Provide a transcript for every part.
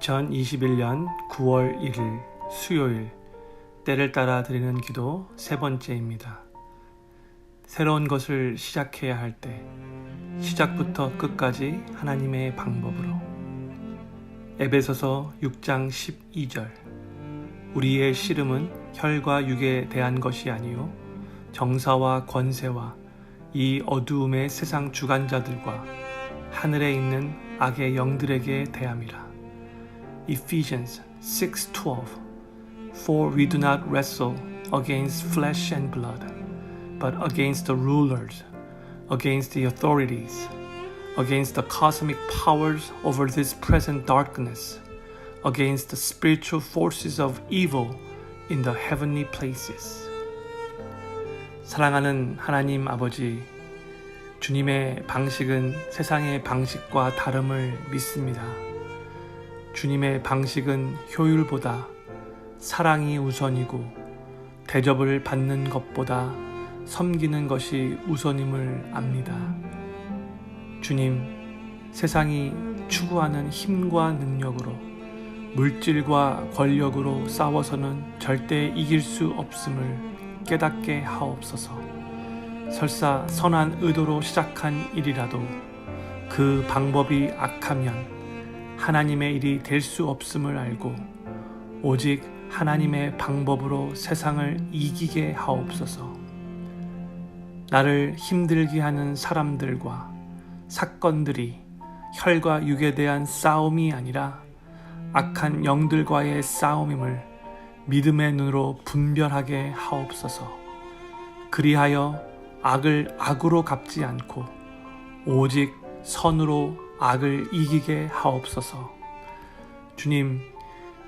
2021년 9월 1일 수요일 때를 따라 드리는 기도 세 번째입니다. 새로운 것을 시작해야 할 때 시작부터 끝까지 하나님의 방법으로 에베소서 6장 12절 우리의 씨름은 혈과 육에 대한 것이 아니요 정사와 권세와 이 어두움의 세상 주관자들과 하늘에 있는 악의 영들에게 대함이라. Ephesians 6:12 For we do not wrestle against flesh and blood, but against the rulers, against the authorities, against the cosmic powers over this present darkness, against the spiritual forces of evil in the heavenly places. 사랑하는 하나님 아버지, 주님의 방식은 세상의 방식과 다름을 믿습니다. 주님의 방식은 효율보다 사랑이 우선이고 대접을 받는 것보다 섬기는 것이 우선임을 압니다. 주님, 세상이 추구하는 힘과 능력으로 물질과 권력으로 싸워서는 절대 이길 수 없음을 깨닫게 하옵소서. 설사 선한 의도로 시작한 일이라도 그 방법이 악하면 하나님의 일이 될 수 없음을 알고 오직 하나님의 방법으로 세상을 이기게 하옵소서. 나를 힘들게 하는 사람들과 사건들이 혈과 육에 대한 싸움이 아니라 악한 영들과의 싸움임을 믿음의 눈으로 분별하게 하옵소서. 그리하여 악을 악으로 갚지 않고 오직 선으로 악을 이기게 하옵소서. 주님,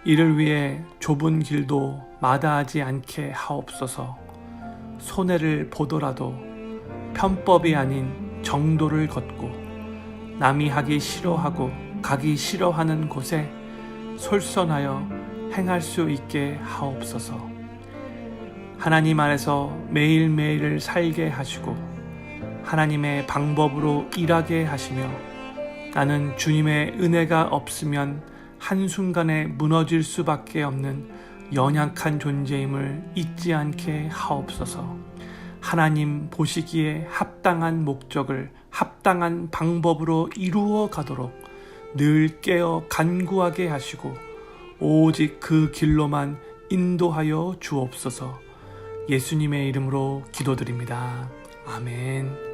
이를 위해 좁은 길도 마다하지 않게 하옵소서. 손해를 보더라도 편법이 아닌 정도를 걷고 남이 하기 싫어하고 가기 싫어하는 곳에 솔선하여 행할 수 있게 하옵소서. 하나님 안에서 매일매일을 살게 하시고 하나님의 방법으로 일하게 하시며 나는 주님의 은혜가 없으면 한순간에 무너질 수밖에 없는 연약한 존재임을 잊지 않게 하옵소서. 하나님 보시기에 합당한 목적을 합당한 방법으로 이루어 가도록 늘 깨어 간구하게 하시고 오직 그 길로만 인도하여 주옵소서. 예수님의 이름으로 기도드립니다. 아멘.